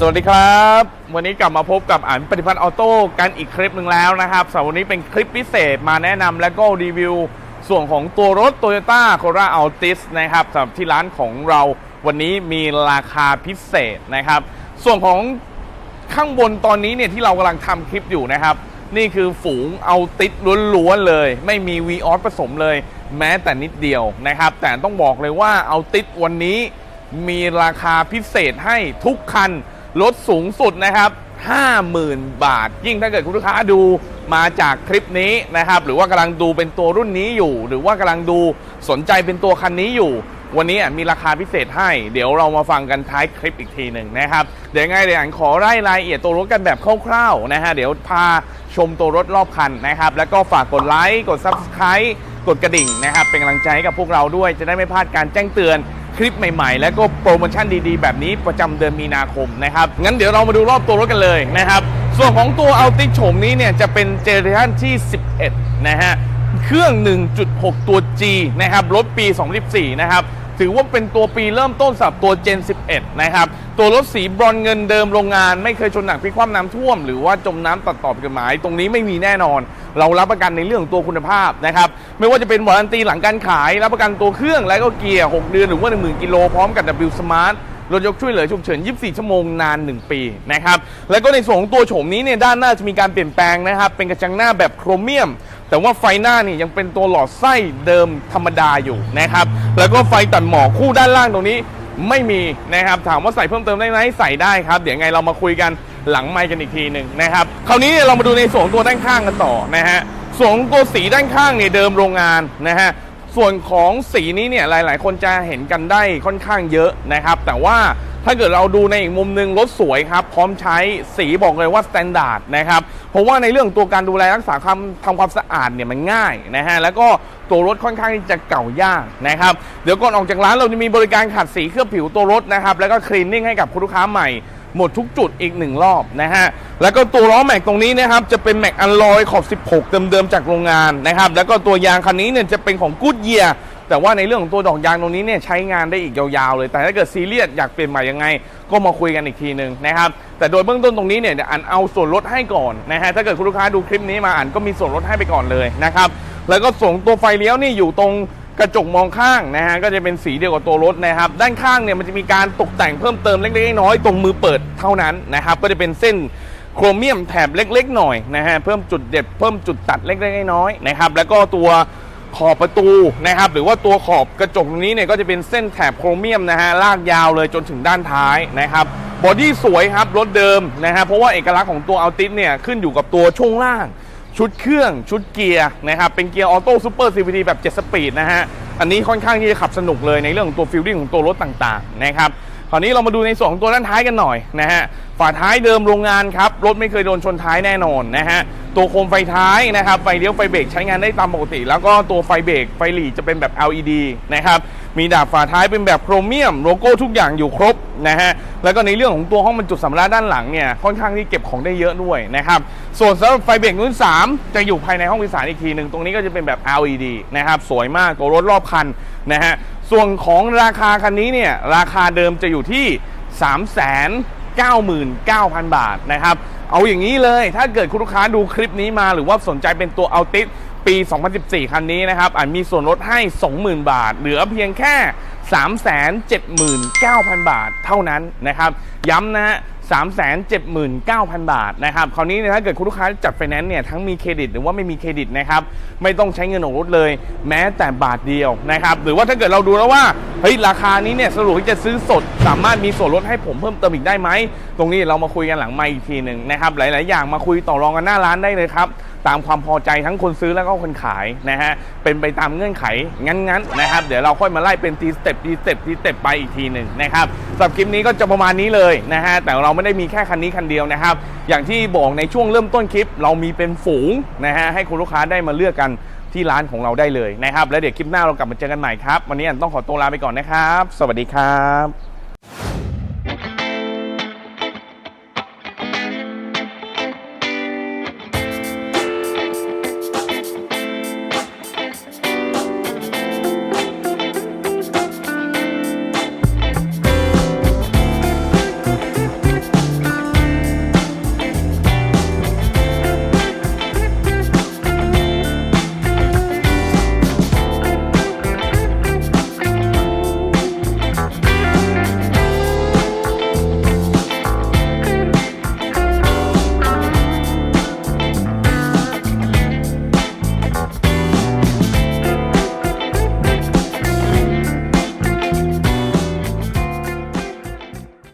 สวัสดีครับ วันนี้กลับมาพบกับอันปฏิพัฒน์ออโต้กันอีกคลิปหนึ่งแล้วนะครับสำหรับวันนี้เป็นคลิปพิเศษมาแนะนำและก็รีวิว ส่วนของตัวรถ Toyota Corolla Altis นะครับสำหรับที่ร้านของเราวันนี้มีราคาพิเศษนะครับ ส่วนของข้างบนตอนนี้เนี่ยที่เรากำลังทำคลิปอยู่นะครับ นี่คือฝูงเอาติดล้วนๆเลย ไม่มี v ีออสผสมเลย แม้แต่นิดเดียวนะครับ แต่ต้องบอกเลยว่าเอาติดวันนี้มีราคาพิเศษให้ทุกคัน ลดสูงสุดนะครับ 50,000 บาท ยิ่งถ้าเกิดคุณลูกค้าดูมาจากคลิปนี้นะครับ หรือว่ากำลังดูเป็นตัวรุ่นนี้อยู่ หรือว่ากำลังดูสนใจเป็นตัวคันนี้อยู่ วันนี้มีราคาพิเศษให้ เดี๋ยวเรามาฟังกันท้ายคลิปอีกทีหนึ่งนะครับ เดี๋ยวยังไงเดี๋ยวอันขอไล่รายละเอียดตัวรถกันแบบคร่าวๆนะฮะเดี๋ยวพาชมตัวรถรอบคันนะครับ แล้วก็ฝากกดไลค์กด Subscribe กดกระดิ่งนะครับ เป็นกำลังใจให้กับพวกเราด้วยจะได้ไม่พลาดการแจ้งเตือน คลิปใหม่ๆ และก็โปรโมชั่นดีๆ แบบนี้ประจำเดือนมีนาคมนะครับ งั้นเดี๋ยวเรามาดูรอบตัวรถกันเลยนะครับ ส่วนของตัว a l t i โฉมนี้เนี่ยจะเป็นเจเนอเรชั่นที่ 11 นะฮะ เครื่อง 1.6 ตัว G นะครับ รถปี 2014 นะครับ ถือว่าเป็นตัวปีเริ่มต้นสำหรับตัว Gen 11 นะครับ ตัวรถสีบรอนเงินเดิมโรงงาน ไม่เคยชนหนักพิกคว่ำน้ำท่วม หรือว่าจมน้ำตัดต่อผิดกฎหมาย ตรงนี้ไม่มีแน่นอน เรารับประกันในเรื่องของตัวคุณภาพนะครับ ไม่ว่าจะเป็นวารันตีหลังการขาย รับประกันตัวเครื่องและก็เกียร์ 6 เดือนหรือว่า 10,000 กิโลพร้อมกับ W Smart รถยกช่วยเหลือฉุกเฉิน 24 ชั่วโมงนาน 1 ปีนะครับ แล้วก็ในส่วนของตัวโฉมนี้เนี่ยด้านหน้าจะมีการเปลี่ยนแปลงนะครับ เป็นกระจังหน้าแบบโครเมียม แต่ว่าไฟหน้านี่ยังเป็นตัวหลอดไส้เดิมธรรมดาอยู่นะครับ แล้วก็ไฟตัดหมอกคู่ด้านล่างตรงนี้ไม่มีนะครับถามว่าใส่เพิ่มเติมได้ไหมใส่ได้ครับ เดี๋ยวไงเรามาคุยกันหลังไมค์กันอีกทีหนึ่งนะครับคราวนี้เนี่ยเรามาดูในส่วนตัวด้านข้างกันต่อนะฮะส่วนตัวสีด้านข้างเนี่ยเดิมโรงงานนะฮะส่วนของสีนี้เนี่ยหลาย ๆ คนจะเห็นกันได้ค่อนข้างเยอะนะครับ แต่ว่า ถ้าเกิดเราดูในอีกมุมหนึ่งรถสวยครับ พร้อมใช้สีบอกเลยว่าสแตนดาร์ดนะครับ เพราะว่าในเรื่องตัวการดูแลรักษาความทำความสะอาดเนี่ยมันง่ายนะฮะแล้วก็ตัวรถค่อนข้างที่จะเก่ายากนะครับ เดี๋ยวก่อนออกจากร้านเราจะมีบริการขัดสีเคลือบผิวตัวรถนะครับ แล้วก็คลีนนิ่งให้กับคุณลูกค้าใหม่หมดทุกจุดอีกหนึ่งรอบนะฮะ แล้วก็ตัวล้อแม็กตรงนี้นะครับจะเป็นแม็กอัลลอยขอบ 16 เดิมๆจากโรงงานนะครับ แล้วก็ตัวยางคันนี้เนี่ยจะเป็นของกูดเยีย แต่ว่าในเรื่องของตัวดอกยางตรงนี้เนี่ยใช้งานได้อีกยาวๆเลย แต่ถ้าเกิดซีเรียสอยากเปลี่ยนใหม่ยังไง ก็มาคุยกันอีกทีหนึ่งนะครับ แต่โดยเบื้องต้นตรงนี้เนี่ยอันเอาส่วนลดให้ก่อนนะฮะ ถ้าเกิดคุณลูกค้าดูคลิปนี้มาอันก็มีส่วนลดให้ไปก่อนเลยนะครับ แล้วก็ส่งตัวไฟเลี้ยวนี่อยู่ตรงกระจกมองข้างนะฮะก็จะเป็นสีเดียวกับตัวรถนะครับ ด้านข้างเนี่ยมันจะมีการตกแต่งเพิ่มเติมเล็กๆน้อยๆตรงมือเปิดเท่านั้นนะครับ ก็จะเป็นเส้นโครเมียมแถบเล็ก ๆ หน่อยนะฮะเพิ่มจุดเด็ดเพิ่มจุดตัดเล็กๆน้อยๆนะครับ แล้วก็ตัว ขอบประตูนะครับหรือว่าตัวขอบกระจกตรงนี้เนี่ยก็จะเป็นเส้นแถบโครเมียมนะฮะลากยาวเลยจนถึงด้านท้ายนะครับบอดี้สวยครับรถเดิมนะฮะเพราะว่าเอกลักษณ์ของตัวอัลติสเนี่ยขึ้นอยู่กับตัวช่วงล่าง ชุดเครื่องชุดเกียร์นะครับเป็นเกียร์ออโต้ซูเปอร์ซีวีดีแบบ7สปีดนะฮะอันนี้ค่อนข้างที่จะขับสนุกเลยในเรื่องของตัวฟิลลิ่งของตัวรถต่างๆนะครับคราวนี้เรามาดูในส่วนของตัวด้านท้ายกันหน่อยนะฮะฝาท้ายเดิมโรงงานครับรถไม่เคยโดนชนท้ายแน่นอนนะฮะ ตัวโคมไฟท้ายนะครับไฟเลี้ยวไฟเบรกใช้งานได้ตามปกติ แล้วก็ตัวไฟเบรกไฟหลีจะเป็นแบบ LED นะครับมีดาบฝาท้ายเป็นแบบโครเมียมโลโก้ทุกอย่างอยู่ครบนะฮะแล้วก็ในเรื่องของตัวห้องบรรจุสัมภาระด้านหลังเนี่ยค่อนข้างที่เก็บของได้เยอะด้วยนะครับส่วนสำหรับไฟเบรกรุ่น 3 จะอยู่ภายในห้องโดยสารอีกทีหนึ่งตรงนี้ก็จะเป็นแบบ LED นะครับสวยมากตัวรถรอบคันนะฮะส่วนของราคาคันนี้เนี่ยราคาเดิมจะอยู่ที่ 399,000 บาทนะครับ เอาอย่างนี้เลย ถ้าเกิดคุณลูกค้าดูคลิปนี้มาหรือว่าสนใจเป็นตัวเอาติสปี 2014 คันนี้นะครับอาจมีส่วนลดให้ 20,000 บาท เหลือเพียงแค่ 379,000 บาทเท่านั้นนะครับ ย้ำนะฮะ 379,000 บาทนะครับคราวนี้เนี่ยถ้าเกิดคุณลูกค้าจัดไฟแนนซ์เนี่ยทั้งมีเครดิตหรือว่าไม่มีเครดิตนะครับไม่ต้องใช้เงินของรถเลย แม้แต่บาทเดียวนะครับหรือว่าถ้าเกิดเราดูแล้วว่าเฮ้ยราคานี้เนี่ยสรุปที่จะซื้อสด สามารถมีส่วนลดให้ผมเพิ่มเติมอีกได้ไหมตรงนี้เรามาคุยกันหลังไมค์อีกทีหนึ่งนะครับหลาย ๆ อย่างมาคุยต่อรองกันหน้าร้านได้เลยครับตามความพอใจทั้งคนซื้อแล้วก็คนขายนะฮะเป็นไปตามเงื่อนไขงั้นๆนะครับเดี๋ยวเราค่อยมาไล่เป็นทีสเต็ปทีสเต็ปทีสเต็ปไปอีกทีหนึ่งนะครับ สำหรับคลิปนี้ก็จะประมาณนี้เลยนะฮะแต่เราไม่ได้มีแค่คันนี้คันเดียวนะครับ อย่างที่บอกในช่วงเริ่มต้นคลิป เรามีเป็นฝูงนะฮะให้คุณลูกค้าได้มาเลือกกันที่ร้านของเราได้เลยนะครับ แล้วเดี๋ยวคลิปหน้าเรากลับมาเจอกันใหม่ครับ วันนี้อันต้องขอตัวลาไปก่อนนะครับ สวัสดีครับ